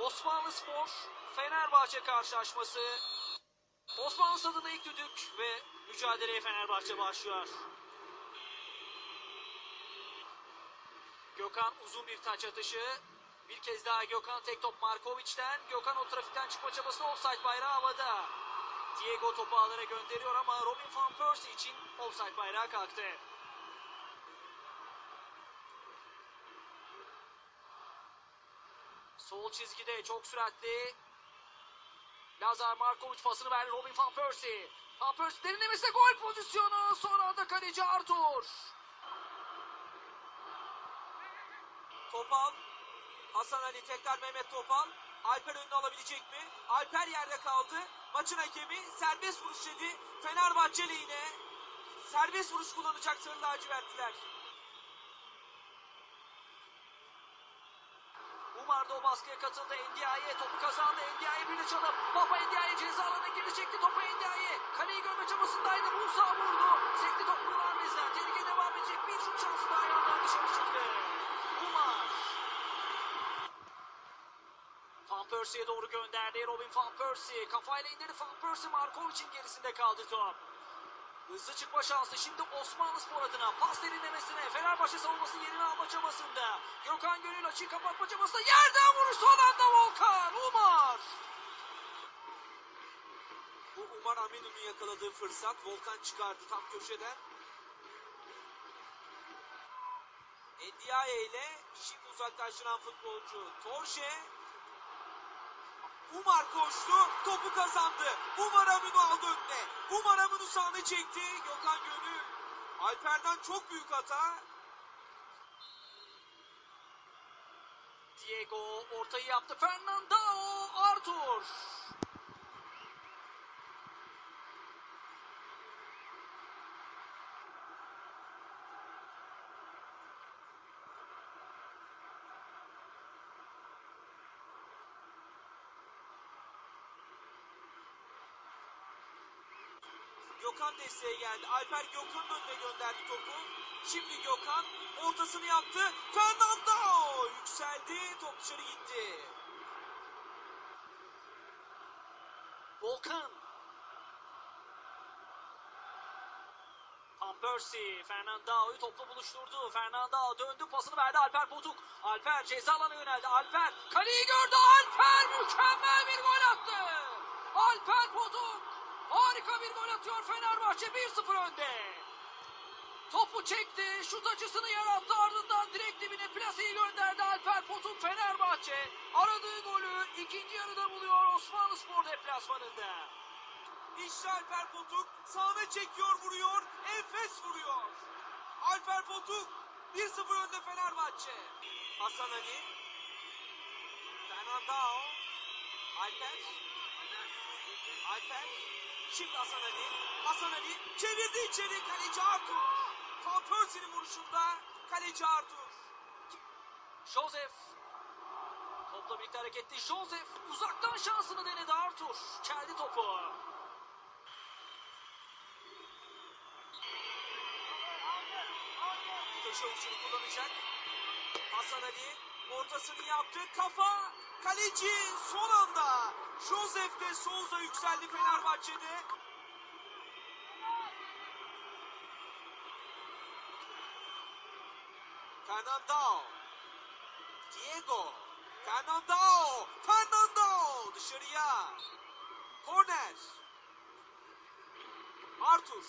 Osmanlı Spor Fenerbahçe karşılaşması. Osmanlı stadında ilk düdük ve mücadeleye Fenerbahçe başlıyor. Gökhan uzun bir taç atışı. Bir kez daha Gökhan tek top Markovic'den. Gökhan o trafikten çıkma çabasında offside bayrağı havada. Diego topu ağlara gönderiyor ama Robin van Persie için offside bayrağı kalktı. Sol çizgide çok süratli. Lazar Markovic pasını verdi Robin van Persie. Van Persie derinlemesine gol pozisyonu. Son anda kaleci Arthur. Topal. Hasan Ali tekrar Mehmet Topal. Alper önüne alabilecek mi? Alper yerde kaldı. Maçın hakemi serbest vuruş dedi. Fenerbahçe lehine serbest vuruş kullanacak Sarı lacivertliler. Umar da o baskıya katıldı. Ndiaye topu kazandı. Ndiaye bir de çalım. Baba Ndiaye ceza alanına girdi. Çekti topu Ndiaye. Kaleyi görme çabasındaydı. Musa vurdu. Sekti topu Hernandez'den. Tehlike devam edecek. Bir şut şansı daha yandan dışarı çıktı. Umar. Van Persie'ye doğru gönderdi. Robin Van Persie. Kafayla indirdi Van Persie. Markovic'in gerisinde kaldı top. Hızlı çıkma şansı şimdi Osmanlı Spor adına pas derinlemesine Fenerbahçe savunmasını yerine alma çabasında. Gökhan Gönül açıyı kapatma çabasında yerden vuruş son anda Volkan Umar. Bu Umar Aminu'nun yakaladığı fırsat. Volkan çıkardı tam köşeden. Ndiaye ile şimdi uzaklaştıran futbolcu Torje. Umar koştu, topu kazandı. Umar Aminu aldı önüne. Umar Aminu sahne çekti. Gökhan Gönül. Alper'den çok büyük hata. Diego ortayı yaptı. Fernandao Arthur. Gökhan desteğe geldi. Alper Gökhan'ın önüne gönderdi topu. Şimdi Gökhan ortasını yaptı. Fernando yükseldi. Top dışarı gitti. Volkan. Van Persie, Fernandao'yu topla buluşturdu. Fernandao döndü pasını verdi Alper Potuk. Alper ceza alanına yöneldi. Alper kaleyi gördü. Alper mükemmel bir gol attı. Alper Potuk harika bir gol atıyor Fenerbahçe 1-0 önde. Topu çekti, şut açısını yarattı ardından direkt dibine plaseyi gönderdi Alper Potuk Fenerbahçe. Aradığı golü ikinci yarıda buluyor Osmanlı Spor deplasmanında. İşte Alper Potuk sağına çekiyor vuruyor. Enfes vuruyor. Alper Potuk 1-0 önde Fenerbahçe. Hasan Ali. Fernandao. Alper. Alper. Şimdi Hasan Ali. Hasan Ali çevirdi içeri kaleci Artur. Van Persie'nin vuruşunda kaleci Artur. Joseph. Topla birlikte hareketli Joseph uzaktan şansını denedi Arthur. Çeldi topu. Köşe uçunu kullanacak. Hasan Ali ortasını yaptı. Kafa kaleci son anda. Joseph de Souza yükseldi Fenerbahçe'de. Fernandao. Diego. Fernandao. Fernandao dışarıya. Korner. Arthur.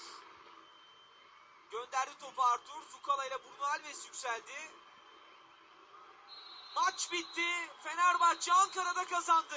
Gönderdi topu Artur. Zukala ile Bruno Alves yükseldi. Maç bitti. Fenerbahçe Ankara'da kazandı.